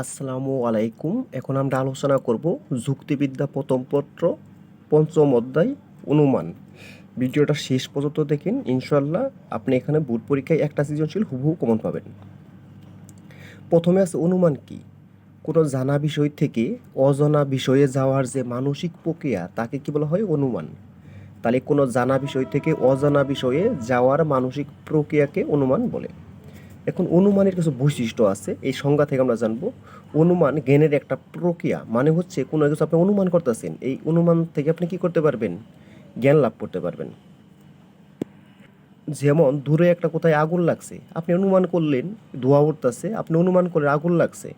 আসসালামু আলাইকুম। এখন আমরা আলোচনা করব যুক্তিবিদ্যা প্রথম পত্র, পঞ্চম অধ্যায়, অনুমান। ভিডিওটা শেষ পর্যন্ত দেখেন ইনশাল্লাহ আপনি এখানে বোর্ড পরীক্ষায় একটা সৃজনশীল হুবহু কমন পাবেন। প্রথমে আছে অনুমান কি? কোনো জানা বিষয় থেকে অজানা বিষয়ে যাওয়ার যে মানসিক প্রক্রিয়া, তাকে কি বলা হয় অনুমান? তাহলে কোনো জানা বিষয় থেকে অজানা বিষয়ে যাওয়ার মানসিক প্রক্রিয়াকে অনুমান বলে। এখন অনুমানের কিছু বৈশিষ্ট্য আছে, এই সংজ্ঞা থেকে আমরা জানব। অনুমান জ্ঞানের একটা প্রক্রিয়া মানে হচ্ছে কোনো কিছু আপনি অনুমান করতেছেন, এই অনুমান থেকে আপনি কি করতে পারবেন? জ্ঞান লাভ করতে পারবেন। যেমন, দূরে একটা কোথায় আগুন লাগছে, আপনি অনুমান করলেন, ধোয়া উঠতেছে, আপনি অনুমান করে আগুন লাগছে।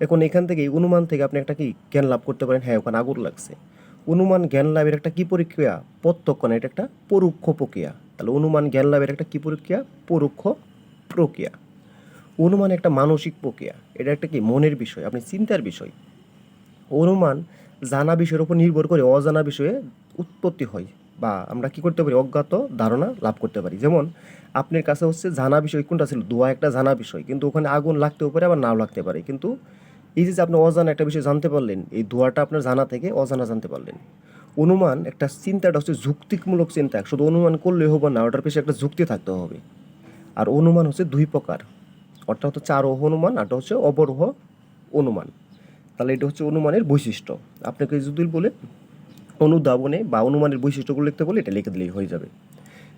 এখন এখান থেকে অনুমান থেকে আপনি একটা কি, জ্ঞান লাভ করতে পারেন হ্যাঁ ওখানে আগুন লাগছে। অনুমান জ্ঞান লাভের একটা কি প্রক্রিয়া? প্রত্যক্ষ না, এটা একটা পরোক্ষ প্রক্রিয়া। তাহলে অনুমান জ্ঞান লাভের একটা কি প্রক্রিয়া? পরোক্ষ প্রক্রিয়া। অনুমান একটা মানসিক প্রক্রিয়া। এটা একটা কি? মনের বিষয়, আপনি চিন্তার বিষয়। অনুমান জানা বিষয়ের উপর নির্ভর করে অজানা বিষয়ে উৎপত্তি হয় বা আমরা কি করতে পারি? অজ্ঞাত ধারণা লাভ করতে পারি। যেমন, আপনার কাছে হচ্ছে জানা বিষয় কোনটা ছিল? দোয়া একটা জানা বিষয়। কিন্তু ওখানে আগুন লাগতেও পারে, আবার নাও লাগতে পারে। কিন্তু এই যে আপনি অজানা একটা বিষয় জানতে পারলেন, এই দোয়াটা আপনার জানা থেকে অজানা জানতে পারলেন। অনুমান একটা চিন্তাটা হচ্ছে যুক্তিমূলক চিন্তা। শুধু অনুমান করলে হবে না, ওটার পেছনে একটা যুক্তি থাকতে হবে। আর অনুমান হচ্ছে দুই প্রকার। অর্থাৎ হচ্ছে আরোহ অনুমান আরটা হচ্ছে অবরোহ অনুমান। তাহলে এটা হচ্ছে অনুমানের বৈশিষ্ট্য। আপনাকে যদি বলে অনুধাবনে বা অনুমানের বৈশিষ্ট্যগুলো লিখতে বলে, এটা লিখে দিলেই হয়ে যাবে।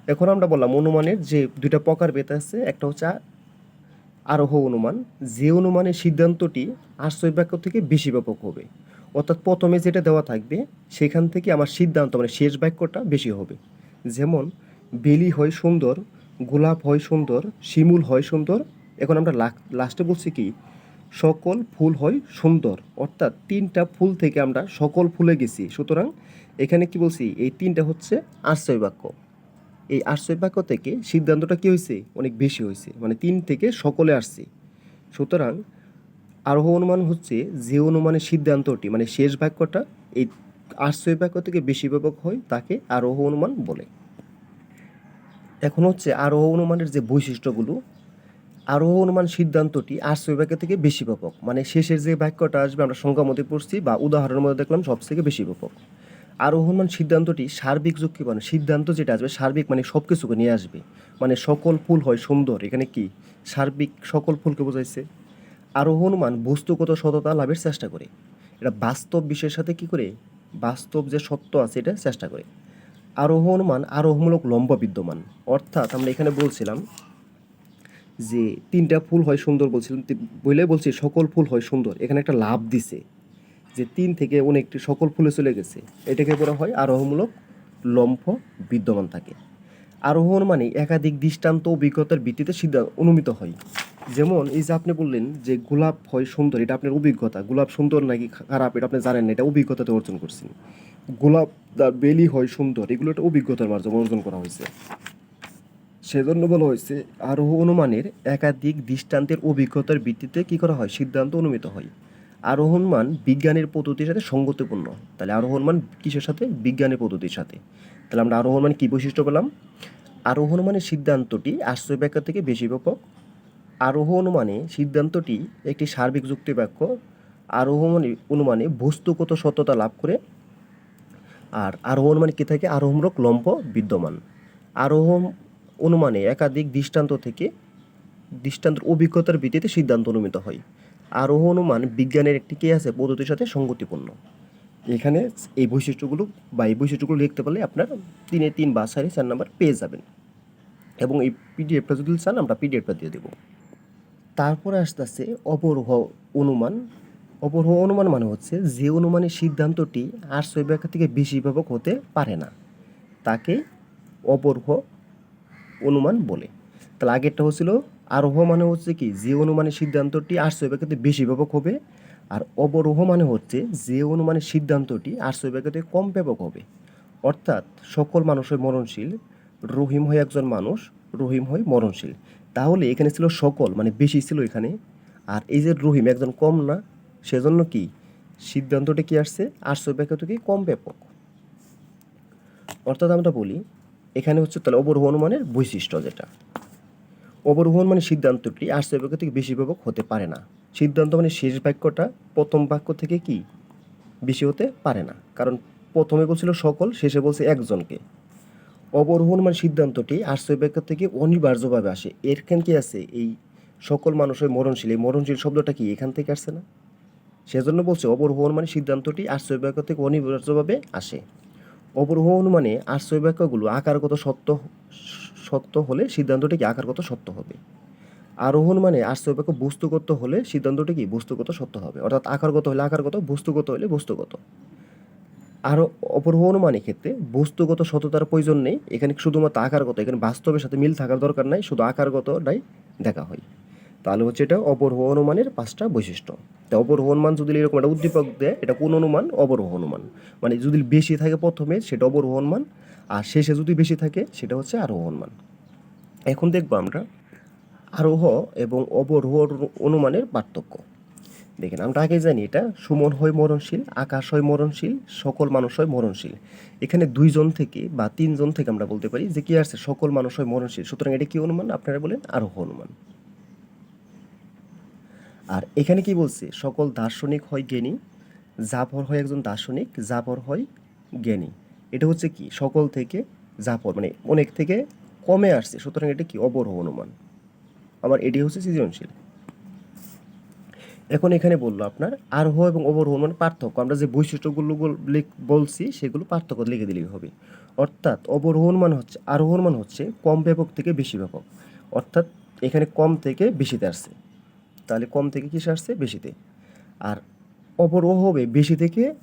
এখন আমরা বললাম অনুমানের যে দুইটা প্রকার বেত আছে, একটা হচ্ছে আরোহ অনুমান। যে অনুমানের সিদ্ধান্তটি আশ্রয় বাক্য থেকে বেশি ব্যাপক হবে। অর্থাৎ প্রথমে যেটা দেওয়া থাকবে, সেখান থেকে আমার সিদ্ধান্ত মানে শেষ বাক্যটা বেশি হবে। যেমন, বেলি হয় সুন্দর, গোলাপ হয় সুন্দর, শিমুল হয় সুন্দর এখন আমরা লাস্টে বলছি কি, সকল ফুল হয় সুন্দর, অর্থাৎ তিনটা ফুল থেকে আমরা সকল ফুলে গেছি। সুতরাং এখানে কি বলছি, এই তিনটা হচ্ছে আশ্রয় বাক্য। এই আশ্রয় বাক্য থেকে সিদ্ধান্তটা কি হয়েছে? অনেক বেশি হয়েছে মানে তিন থেকে সকলে আসছে। সুতরাং আরোহ অনুমান হচ্ছে যে অনুমানের সিদ্ধান্তটি মানে শেষ বাক্যটা, এই আশ্রয় বাক্য থেকে বেশি ব্যাপক হয় তাকে আরোহ অনুমান বলে। এখন হচ্ছে আরোহ অনুমানের যে বৈশিষ্ট্যগুলো আরোহ অনুমান সিদ্ধান্তটি আশ্রয় বাক্য থেকে বেশি ব্যাপক। মানে শেষের যে বাক্যটা আসবে, আমরা সংখ্যা মধ্যে পড়ছি বা উদাহরণের মধ্যে দেখলাম সব থেকে বেশি ব্যাপক। আরোহ অনুমান সিদ্ধান্তটি সার্বিক যুক্তি মানে সিদ্ধান্ত যেটা আসবে, সার্বিক মানে সব কিছুকে নিয়ে আসবে। মানে সকল ফুল হয় সুন্দর, এখানে কি? সার্বিক সকল ফুলকে বোঝাইছে। আরোহ অনুমান বস্তুগত সততা লাভের চেষ্টা করে। এটা বাস্তব বিষয়ের সাথে কি করে? বাস্তব যে সত্য আছে এটা চেষ্টা করে। আরোহ অনুমান আরোহমূলক লম্ব বিদ্যমান। অর্থাৎ আমরা এখানে বলছিলাম যে তিনটা ফুল হয় সুন্দর বলছিলাম বলে বলছি সকল ফুল হয় সুন্দর। এখানে একটা লাভ দিছে যে তিন থেকে অনেকটি সকল ফুলে চলে গেছে। এটাকে বলা হয় আরোহমূলক লম্ফ বিদ্যমান থাকে। আরোহণ মানে একাধিক দৃষ্টান্ত অভিজ্ঞতার ভিত্তিতে সিদ্ধান্ত অনুমিত হয়। যেমন এই যে আপনি বললেন যে গোলাপ হয় সুন্দর, এটা আপনার অভিজ্ঞতা। গোলাপ সুন্দর নাকি খারাপ, এটা আপনি জানেন না, এটা অভিজ্ঞতাতে অর্জন করছেন। গোলাপ বেলি হয় সুন্দর, এগুলো একটা অভিজ্ঞতার মাধ্যমে অর্জন করা হয়েছে। সেজন্য বলা হয়েছে, আরোহ অনুমানের একাধিক দৃষ্টান্তের অভিজ্ঞতার ভিত্তিতে কি করা হয়? সিদ্ধান্ত অনুমিত হয়। আরোহণ মান বিজ্ঞানের পদ্ধতির সাথে সঙ্গতিপূর্ণ। তাহলে আরোহণ মান কিসের সাথে? বিজ্ঞানের পদ্ধতির সাথে। তাহলে আমরা আরোহণ মান কী বৈশিষ্ট্য পেলাম? আরোহণ মানের সিদ্ধান্তটি আশ্রয় ব্যাখ্যা থেকে বেশি ব্যাপক। আরোহ অনুমানে সিদ্ধান্তটি একটি সার্বিক যুক্তি বাক্য আরোহণ অনুমানে বস্তুগত সত্যতা লাভ করে। আর আরোহ অনুমানে কী থাকে? আরোহমূলক লম্ব বিদ্যমান। আরোহ অনুমানে একাধিক দৃষ্টান্ত থেকে দৃষ্টান্তের অভিজ্ঞতার ভিত্তিতে সিদ্ধান্ত অনুমিত হয়। আরোহ অনুমান বিজ্ঞানের একটি কে আছে, পদ্ধতির সাথে সঙ্গতিপূর্ণ। এখানে এই বৈশিষ্ট্যগুলো বা এই বৈশিষ্ট্যগুলো লিখতে পারলে আপনার তিনে তিন বা সারি চার নাম্বার পেয়ে যাবেন। এবং এই পিডিএফটা যদি চান, আমরা পিডিএফটা দিয়ে দেবো। তারপরে আসতে আসছে অপরোহ অনুমান। অপরোহ অনুমান মানে হচ্ছে যে অনুমানের সিদ্ধান্তটি আশ্রয় ব্যাখ্যা থেকে বেশি ব্যাপক হতে পারে না। তাকে অপরোহ অনুমান বলে। তাহলে আগেরটা হচ্ছিল আরোহ মানে হচ্ছে কি, যে অনুমানের সিদ্ধান্তটি আশ্রয় ব্যাখ্যাতে বেশি ব্যাপক হবে, আর অবরোহ মানে হচ্ছে যে অনুমানের সিদ্ধান্তটি আশ্রয় ব্যাখ্যাতে কম ব্যাপক হবে। অর্থাৎ সকল মানুষ হয় মরণশীল, রহিম হয় একজন মানুষ, রহিম হয় মরণশীল। তাহলে এখানে ছিল সকল মানে বেশি ছিল এখানে, আর এই যে রহিম একজন কম না, সেজন্য কি সিদ্ধান্তটি কি আসছে? আশ্রয় ব্যাখ্যা থেকে কম ব্যাপক। অর্থাৎ আমরা বলি এখানে হচ্ছে তাহলে অবরোহ অনুমানের বৈশিষ্ট্য যেটা। অবরোহণ মানে সিদ্ধান্তটি আশ্রয় ব্যাখ্যা থেকে বেশি ব্যাপক হতে পারে না। সিদ্ধান্ত মানে শেষ বাক্যটা প্রথম বাক্য থেকে কি? বেশি হতে পারে না। কারণ প্রথমে বলছিল সকল, শেষে বলছে একজনকে। অবরোহণ মানে সিদ্ধান্তটি আশ্রয় বাক্য থেকে অনিবার্যভাবে আসে। এরখান কি আছে? এই সকল মানুষের মরণশীল, এই মরণশীল শব্দটা কি এখান থেকে আসছে না? সেজন্য বলছে অবরোহণ মানে সিদ্ধান্তটি আশ্রয় বাক্য থেকে অনিবার্যভাবে আসে। অবরোহণ মানে আশ্রয় বাক্যগুলো আকারগত সত্য সত্য হলে সিদ্ধান্তটি কি আকারগত সত্য হবে? আরোহণ মানে আশ্রয় বাক্য বস্তুগত হলে সিদ্ধান্তটি কি বস্তুগত সত্য হবে? অর্থাৎ আকারগত হলে আকারগত, বস্তুগত হলে বস্তুগত। আরও অপরোহণ মানে ক্ষেত্রে বস্তুগত সততার প্রয়োজন নেই। এখানে শুধুমাত্র আকারগত, এখানে বাস্তবের সাথে মিল থাকার দরকার নাই, শুধু আকারগতটাই দেখা হয়। তাহলে হচ্ছে এটা অপরোহ অনুমানের পাঁচটা বৈশিষ্ট্য। তা অপরোহ অনুমান যদি এরকম একটা উদ্দীপক দেয়, এটা কোন অনুমান অবরোহ অনুমান মানে যদি বেশি থাকে প্রথমে, সেটা অবরোহ অনুমান আর শেষে যদি বেশি থাকে, সেটা হচ্ছে আরোহ অনুমান এখন দেখব আমরা আরোহ এবং অবরোহ অনুমানের পার্থক্য। দেখেন, আমরা আগে জানি এটা, সুমন হয় মরণশীল, আকাশ হয় মরণশীল, সকল মানুষ হয় মরণশীল। এখানে দুইজন থেকে বা তিনজন থেকে আমরা বলতে পারি যে কি আসছে, সকল মানুষ হয় মরণশীল। সুতরাং এটা কি অনুমান আপনারা বলেন আরোহ অনুমান আর এখানে কি বলছে? সকল দার্শনিক হয় জ্ঞানী, জাফর হয় একজন দার্শনিক, জাফর হয় জ্ঞানী। এটা হচ্ছে কি? সকল থেকে জাফর মানে অনেক থেকে কমে আসছে। সুতরাং এটা কি? অবরোহ অনুমান। আবার এটি হচ্ছে সৃজনশীল। এখন এখানে বলল আপনার, আরোহ এবং অবরোহ মানে পার্থক্য। আমরা যে বৈশিষ্ট্যগুলো বলছি, সেগুলো পার্থক্য লিখে দিলেই হবে। অর্থাৎ অবরোহণ মান হচ্ছে আরোহণ মান হচ্ছে কম ব্যাপক থেকে বেশি ব্যাপক। অর্থাৎ এখানে কম থেকে বেশিতে আসছে। তাহলে কম থেকে কিসে আসছে? বেশিতে আর অবরোহ হবে বেশি থেকে,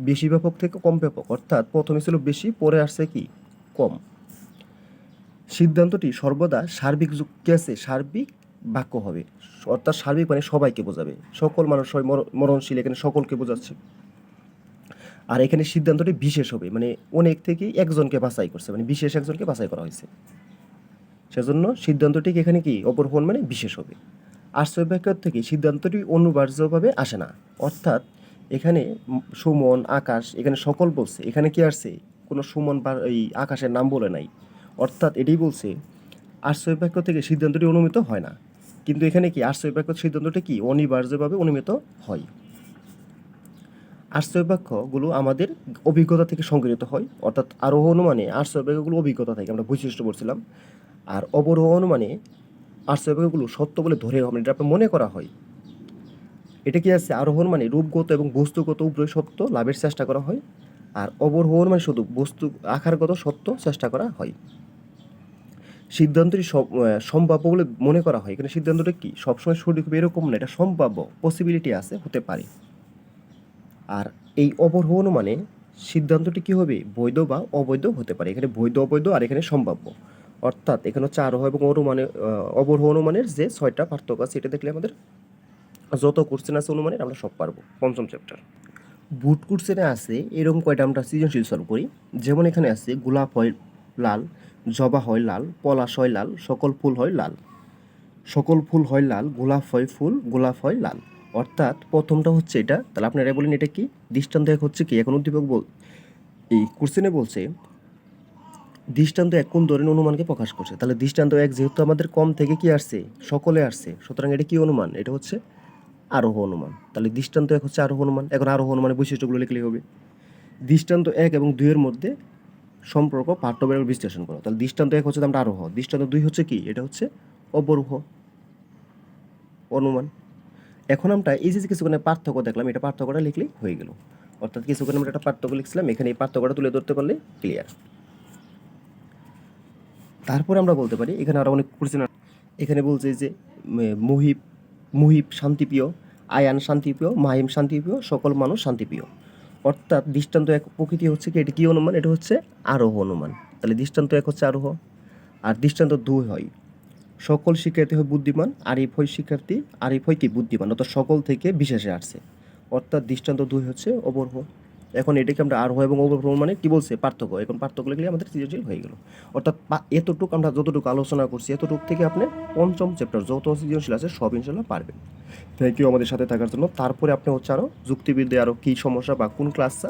বেশি ব্যাপক থেকে কম ব্যাপক। অর্থাৎ প্রথমে ছিল বেশি, পরে আসছে কি? কম। সিদ্ধান্তটি সর্বদা সার্বিক যুগ কি সার্বিক বাক্য হবে। অর্থাৎ সার্বিক মানে সবাইকে বোঝাবে। সকল মানুষ মর- মরণশীল, এখানে সকলকে বোঝাচ্ছে। আর এখানে সিদ্ধান্তটি বিশেষ হবে মানে অনেক থেকে একজনকে বাছাই করছে মানে বিশেষ একজনকে বাছাই করা হয়েছে। সেজন্য সিদ্ধান্তটি এখানে কি? অপরোহণ মানে বিশেষ হবে। আশ্রয় ব্যাখ্যার থেকে সিদ্ধান্তটি অনিবার্যভাবে আসে না। অর্থাৎ এখানে সুমন, আকাশ, এখানে সকল বলছে, এখানে কি আসছে? কোনো সুমন বা এই আকাশের নাম বলে নাই। অর্থাৎ এটাই বলছে আশ্রয় বাক্য থেকে সিদ্ধান্তটি অনুমিত হয় না। কিন্তু এখানে কি আশ্রয় বাক্য সিদ্ধান্তটি কি? অনিবার্যভাবে অনুমিত হয়। আশ্রয় বাক্যগুলো আমাদের অভিজ্ঞতা থেকে সংগৃহীত হয়। অর্থাৎ আরোহ অনুমানে আশ্রয় বাক্যগুলো অভিজ্ঞতা থেকে, আমরা বৈশিষ্ট্য বলছিলাম। আর অবরোহ অনুমানে বাক্যগুলো সত্য বলে ধরে হবে এটা আপনার মনে করা হয়। এটা কি আছে? আরোহণ মানে রূপগত এবং বস্তুগত উভয় সত্য লাভের চেষ্টা করা হয়, আর অবরোহণ মানে শুধু বস্তু, আকারগত সত্য চেষ্টা করা হয়। সিদ্ধান্তটি সম্ভাব্য বলে মনে করা হয়। এখানে সিদ্ধান্তটা কি? সবসময় সঠিক হবে এরকম না, এটা সম্ভাব্য পসিবিলিটি আছে, হতে পারে। আর এই অবরোহণ মানে সিদ্ধান্তটি কি হবে? বৈধ বা অবৈধ হতে পারে। এখানে বৈধ, অবৈধ, আর এখানে সম্ভাব্য। অর্থাৎ এখানে হচ্ছে আরোহ এবং অনুমানে অবরোহ অনুমানের যে ছয়টা পার্থক্য আছে, এটা দেখলে আমাদের যত কোশ্চেন আছে অনুমানের আমরা সব পারব। পঞ্চম চ্যাপ্টার বুট কোশ্চেনে আছে এরকম কয়টা, আমরা সৃজনশীল সলভ করি। যেমন এখানে আছে, গোলাপ হয় লাল, জবা হয় লাল, পলাশ হয় লাল, সকল ফুল হয় লাল। সকল ফুল হয় লাল, গোলাপ হয় ফুল, গোলাপ হয় লাল। অর্থাৎ প্রথমটা হচ্ছে এটা, তাহলে আপনারা বলেন এটা কি? দৃষ্টান্ত এক হচ্ছে কি? এখন উদ্দীপক বল এই কোশ্চেনে বলছে দৃষ্টান্ত এক কোন ধরনের অনুমানকে প্রকাশ করছে। তাহলে দৃষ্টান্ত এক যেহেতু আমাদের কম থেকে কি আসছে? সকলে আসছে। সুতরাং এটা কি অনুমান? এটা হচ্ছে আরোহ অনুমান। তাহলে দৃষ্টান্ত এক হচ্ছে আরোহ অনুমান। এখন আরোহ অনুমানের বৈশিষ্ট্যগুলো লিখলেই হবে। দৃষ্টান্ত এক এবং দুইয়ের মধ্যে সম্পর্ক পাঠ্যবের বিশ্লেষণ করো। তাহলে দৃষ্টান্ত এক হচ্ছে আমরা আরোহ। দৃষ্টান্ত দুই হচ্ছে কি? এটা হচ্ছে অবরোহ অনুমান। এখন আমরা এই যে কিছুক্ষণে পার্থক্য দেখলাম, এটা পার্থক্যটা লিখলেই হয়ে গেল। অর্থাৎ কিছুক্ষণ আমরা একটা পার্থক্য লিখছিলাম, এখানে এই পার্থক্যটা তুলে ধরতে পারলে ক্লিয়ার তারপর আমরা বলতে পারি, এখানে আরও অনেক কোশ্চেন এখানে বলছে যে মুহিব মুহিব শান্তিপ্রিয়, আয়ান শান্তিপ্রিয়, মাহিম শান্তিপ্রিয়, সকল মানুষ শান্তিপ্রিয়। অর্থাৎ দৃষ্টান্ত এক প্রকৃতি হচ্ছে কি, এটা কি অনুমান? এটা হচ্ছে আরোহ অনুমান। তাহলে দৃষ্টান্ত এক হচ্ছে আরোহ, আর দৃষ্টান্ত দুই হয়। সকল শিক্ষার্থী হয় বুদ্ধিমান, আরিফ হয় শিক্ষার্থী, আরিফ হয় কি? বুদ্ধিমান, অর্থাৎ সকল থেকে বিশেষে আসছে। অর্থাৎ দৃষ্টান্ত দুই হচ্ছে অবরহ এখন এটাকে আমরা আরোহ এবং অবরহ মানে কি বলছে? পার্থক্য। এখন পার্থক্য লিখলে আমাদের সৃজনশীল হয়ে গেল। অর্থাৎ এতটুকু আমরা যতটুকু আলোচনা করছি, এতটুকু থেকে আপনি পঞ্চম চ্যাপ্টার যত সৃজনশীল আছে সব ইনশাল্লাহ পারবেন। থ্যাংক ইউ আমাদের সাথে থাকার জন্য। তারপরে আপনি হচ্ছে আরও যুক্তিবিদ্যায় আরও কী সমস্যা বা কোন ক্লাস চান